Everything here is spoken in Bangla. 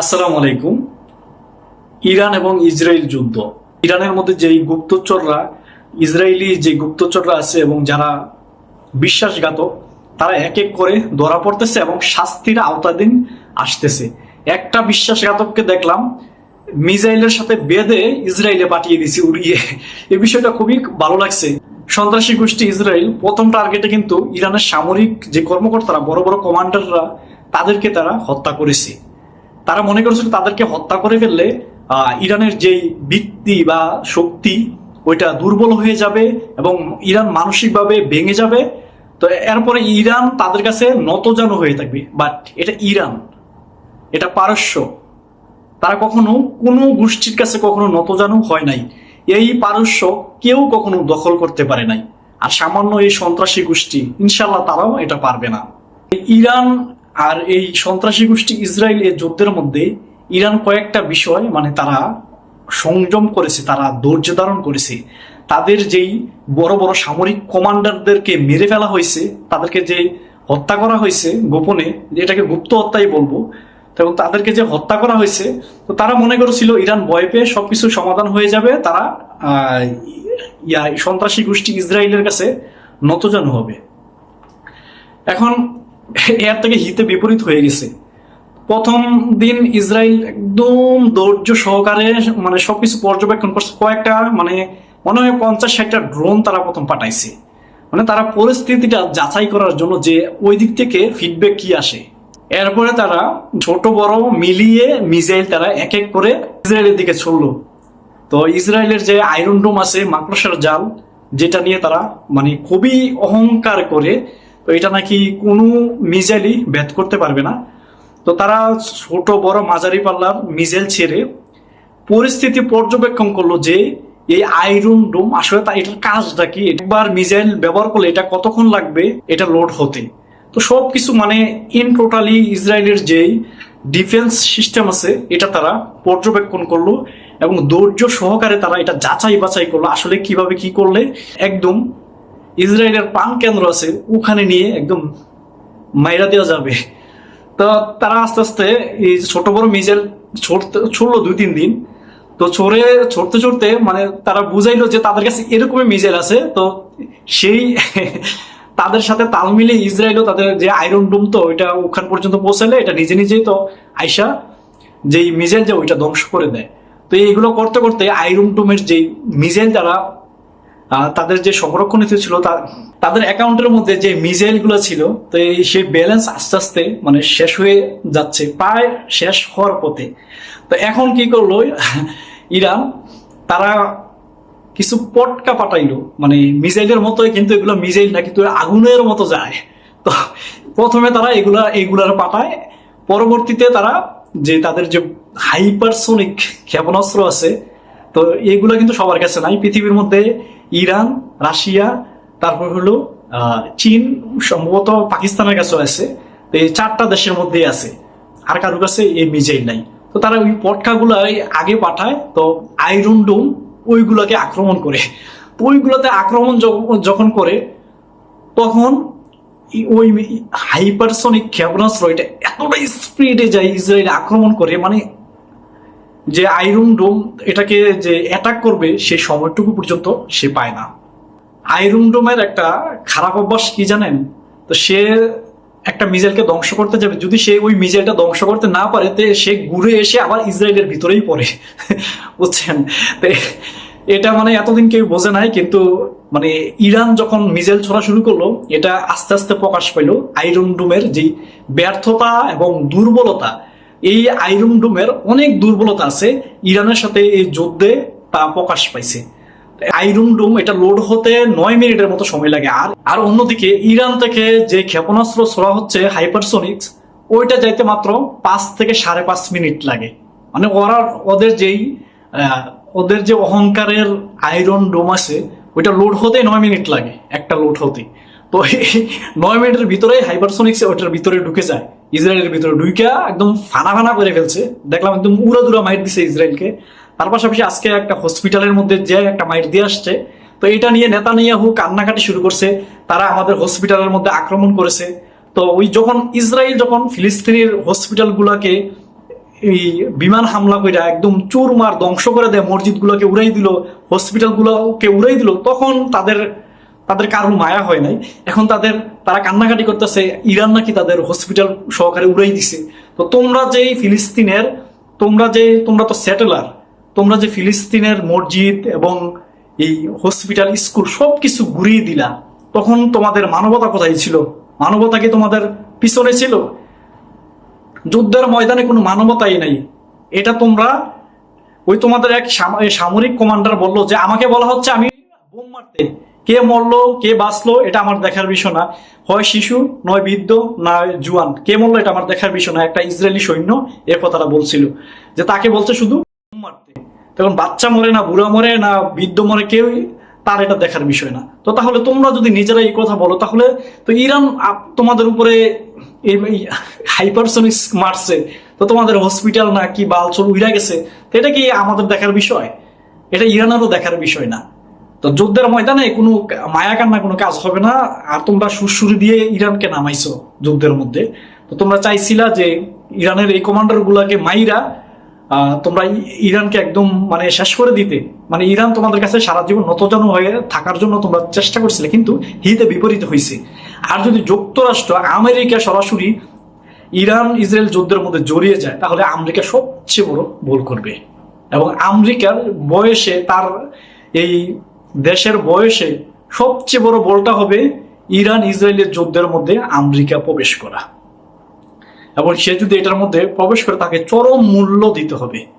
আসসালামু আলাইকুম। ইরান এবং ইসরায়েল যুদ্ধ। ইরানের মধ্যে যেই গুপ্তচররা, ইসরায়েলি যে গুপ্তচররা আছে এবং যারা বিশ্বাসঘাতক, তারা এক এক করে ধরা পড়তেছে এবং শাস্তির আওতাধীন আসতেছে। একটা বিশ্বাসঘাতককে দেখলাম, মিসাইলের সাথে বেঁধে ইসরায়েলে পাঠিয়ে দিছি উড়িয়ে। এই বিষয়টা খুবই ভালো লাগছে। সন্ত্রাসী গোষ্ঠী ইসরায়েল প্রথম টার্গেটে কিন্তু ইরানের সামরিক যে কর্মকর্তারা, বড় বড় কমান্ডাররা, তাদেরকে তারা হত্যা করেছে। তারা মনে করেছিল তাদেরকে হত্যা করে ফেললে ইরানের যেই ভিত্তি বা শক্তি, ওইটা দুর্বল হয়ে যাবে এবং ইরান মানসিকভাবে ভেঙে যাবে। তো এরপরে ইরান তাদের কাছে নতজানু হয়ে থাকবে। বাট এটা ইরান, এটা পারস্য। তারা কখনো কোনো গোষ্ঠীর কাছে কখনো নতজানু হয় নাই। এই পারস্য কেউ কখনো দখল করতে পারে নাই। আর সামান্য এই সন্ত্রাসী গোষ্ঠী ইনশাল্লাহ তারাও এটা পারবে না। ইরান আর এই সন্ত্রাসী গোষ্ঠী ইসরায়েল এর যুদ্ধের মধ্যে ইরান কয়েকটা বিষয় মানে তারা সংযম করেছে, তারা ধৈর্য ধারণ করেছে। তাদের যেই বড় বড় সামরিক কমান্ডারদেরকে মেরে ফেলা হয়েছে, তাদেরকে যে হত্যা করা হয়েছে গোপনে, এটাকে গুপ্ত হত্যাই বলব এবং তাদেরকে যে হত্যা করা হয়েছে, তো তারা মনে করেছিল ইরান ভয় পেয়ে সবকিছু সমাধান হয়ে যাবে, তারা সন্ত্রাসী গোষ্ঠী ইসরায়েলের কাছে নতজানু হবে। এখন এর থেকে হিতে বিপরীত হয়ে গেছে। প্রথম দিন ইসরায়েল একদম ধৈর্য সহকারে মানে সবকিছু পর্যবেক্ষণ করছে। কয়েকটা মানে মনে হয় পঞ্চাশ ষাটটা ড্রোন তারা প্রথম পাঠাইছে। মানে তারা পরিস্থিতিটা যাচাই করার জন্য যে ওই দিক থেকে ফিডব্যাক কি আসে। এরপরে তারা ছোট, বড় মিলিয়ে মিসাইল তারা এক এক করে ইসরায়েলের দিকে ছড়লো। তো ইসরায়েলের যে আয়রন ডোম আছে, মাকড়সার জাল, যেটা নিয়ে তারা মানে খুবই অহংকার করে তো এটা নাকি কোনো মিজাইলই ভেদ করতে পারবে না। তো তারা ছোট, বড় মাঝারি পাল্লার মিজাইল ছেড়ে পরিস্থিতি পর্যবেক্ষণ করল যে এই আয়রন ডোম, আসলে তা এটার কাজটা কি? একবার মিসাইল ব্যবহার করলে এটা কতক্ষণ লাগবে? এটা লোড হতে। তো সব কিছু মানে ইন টোটালি ইসরায়েলের যেই ডিফেন্স সিস্টেম আছে, এটা তারা পর্যবেক্ষণ করল এবং ধৈর্য সহকারে তারা এটা যাচাই বাছাই করল, আসলে কীভাবে কি করলে একদম ইসরায়েলের পান কেন্দ্র আছে ওখানে নিয়ে একদম মাইরা দেওয়া যাবে। তো তারা আস্তে আস্তে এই ছোট বড় মিজেল ছড়তে ছড়লো দুই তিন দিন। তো ছড়ে ছড়তে ছড়তে মানে তারা বুঝাইলো যে তাদের কাছে এরকমই মিজেল আছে। তো সেই তাদের সাথে তাল মিলিয়ে ইসরায়েলও তাদের যে আয়রন ডুম তো ওইটা ওখান পর্যন্ত পৌঁছালে এটা নিজে নিজেই তো আইসা যেই মিজেল যে ওইটা ধ্বংস করে দেয়। তো এইগুলো করতে করতে আয়রন ডুমের যেই যারা আহ, তাদের যে সংরক্ষণ নীতি ছিল তাদের অ্যাকাউন্টের মধ্যে যে মিজাইলগুলো ছিল, তো এই সেই ব্যালেন্স আস্তে আস্তে মানে শেষ হয়ে যাচ্ছে, প্রায় শেষ হওয়ার পথে। তো এখন কি করল, ইরান, তারা কিছু পটকা পাঠাইলো মানে মিজাইলের মতোই কিন্তু এগুলো মিজাইল না, কিন্তু আগুনের মতো যায়। তো প্রথমে তারা এগুলা এগুলার পাঠায়, পরবর্তীতে তারা যে তাদের যে হাইপারসোনিক ক্ষেপণাস্ত্র আছে, তো এগুলো কিন্তু সবার কাছে নাই। পৃথিবীর মধ্যে ইরান, রাশিয়া, তারপর হলো চীন, সম্ভবত পাকিস্তানের কাছেও আছে। তো এই চারটা দেশের মধ্যেই আছে। আর কারোর কাছে এই মিজাইল নাই। তো তারা ওই পটকাগুলো আগে পাঠায়, তো আয়রন ডোম ওইগুলোকে আক্রমণ করে। তো ওইগুলোতে আক্রমণ যখন করে, তখন ওই হাইপারসনিক ক্ষেপণাস্ত্র এটা এতটা স্পিডে যায়, ইসরায়েল আক্রমণ করে মানে যে আয়রন ডোম এটাকে যে অ্যাটাক করবে সেই সময়টুকু পর্যন্ত সে পায় না। আয়রন ডোমের একটা খারাপ অভ্যাস কি জানেন? তো সে একটা মিজাইলকে ধ্বংস করতে যাবে। যদি সে ওই মিজাইলটা ধ্বংস করতে না পারে, তে সে ঘুরে এসে আবার ইসরায়েলের ভিতরেই পড়ে। বুঝছেন? এটা মানে এতদিন কেউ বোঝে নাই, কিন্তু মানে ইরান যখন মিজাইল ছোড়া শুরু করল, এটা আস্তে আস্তে প্রকাশ পাইলো। আয়রন ডোমের যে ব্যর্থতা এবং দুর্বলতা এই আয়রন ডোমের অনেক দুর্বলতা আছে। ইরানের সাথে এই যুদ্ধে তা প্রকাশ পাইছে। আইরন ডোম, এটা লোড হতে নয় মিনিটের মতো সময় লাগে। আর আর অন্যদিকে ইরান থেকে যে ক্ষেপণাস্ত্র ছোড়া হচ্ছে হাইপারসোনিক্স ওইটা যাইতে মাত্র পাঁচ থেকে সাড়ে পাঁচ মিনিট লাগে। মানে ওরা, ওদের যেই ওদের যে অহংকারের আয়রন ডোম আছে, ওইটা লোড হতে নয় মিনিট লাগে, একটা লোড হতে তো নয় মিনিটের ভিতরে হাইপারসোনিক্স ওইটার ভিতরে ঢুকে যায়। ইসরায়েলের ভিতরে ঢুইকা একদম ফানা ফানা করে ফেলছে। দেখলাম একদম উড়া দুরা মাইট দিছে ইসরায়েলকে। তার পাশাপাশি আজকে একটা হসপিটালের মধ্যে যে একটা মাইট দিয়ে আসছে। তো এটা নিয়ে নেতা নিয়ে হু কান্নাকাটি শুরু করছে। তারা আমাদের হসপিটালের মধ্যে আক্রমণ করেছে। তো ওই যখন ইসরায়েল যখন ফিলিস্তিনের হসপিটাল গুলাকে এই বিমান হামলা কইরা একদম চুরমার ধ্বংস করে দেয়, মসজিদগুলোকে উড়াই দিল, হসপিটালগুলোকে উড়াই দিল, তখন তাদের তাদের কারোর মায়া হয় নাই। এখন তাদের তারা কান্নাকাটি করতেছে, ইরান নাকি তাদের হসপিটাল সহকারে উড়াই দিছে। তো তোমরা যে ফিলিস্তিনের, তোমরা যে, তোমরা তো সেটেলার তোমরা যে ফিলিস্তিনের মসজিদ এবং এই হসপিটাল স্কুল সব কিছু ঘুরিয়ে দিলা, তখন তোমাদের মানবতা কোথায় ছিল? মানবতা কি তোমাদের পিছনে ছিল? যুদ্ধের ময়দানে কোনো মানবতাই নাই। এটা তোমরা, ওই তোমাদের এক সামরিক কমান্ডার বলল যে, আমাকে বলা হচ্ছে আমি বোম মারতে। কে মরলো, কে বাঁচলো, এটা আমার দেখার বিষয় না। হয় শিশু, নয় বৃদ্ধ না জুয়ান। কে মরলো, এটা আমার দেখার বিষয় না। একটা ইসরায়েলি সৈন্য এর কথাটা বলছিল যে তাকে বলছে শুধু মারতে। তখন বাচ্চা মরে না, বুড়া মরে না, বৃদ্ধ মরে কেউ তার এটা দেখার বিষয় না। তো তাহলে তোমরা যদি নিজেরা এই কথা বলো, তাহলে তো ইরান তোমাদের উপরে হাইপারসনিক মারছে। তো তোমাদের হসপিটাল না, কি বাল বালচল উইরা গেছে। তো এটা কি আমাদের দেখার বিষয়? এটা ইরানেরও দেখার বিষয় না। তো যুদ্ধের ময়দানে কোনো মায়া কান্না কোনো কাজ হবে না, আর তোমরা সুরসুরি দিয়ে ইরানকে নামাইছো যুদ্ধের মধ্যে। তো তোমরা চাইছিলা যে ইরানের এই কমান্ডার গুলাকে মাইরা তোমরা ইরানকে একদম মানে শেষ করে দিতে। মানে ইরান তোমাদের কাছে সারা জীবন নতজন হয়ে থাকার জন্য তোমরা চেষ্টা করছিলে, কিন্তু হিতে বিপরীত হয়েছে আর যদি যুক্তরাষ্ট্র, আমেরিকা সরাসরি ইরান, ইসরায়েল যুদ্ধের মধ্যে জড়িয়ে যায়, তাহলে আমেরিকা সবচেয়ে বড় ভুল করবে। এবং আমেরিকার বয়সে তার এই দেশের বয়সে সবচেয়ে বড় বলটা হবে ইরান ইসরায়েলের যুদ্ধের মধ্যে আমেরিকা প্রবেশ করা। এবং সে যদি এটার মধ্যে প্রবেশ করে তাকে চরম মূল্য দিতে হবে।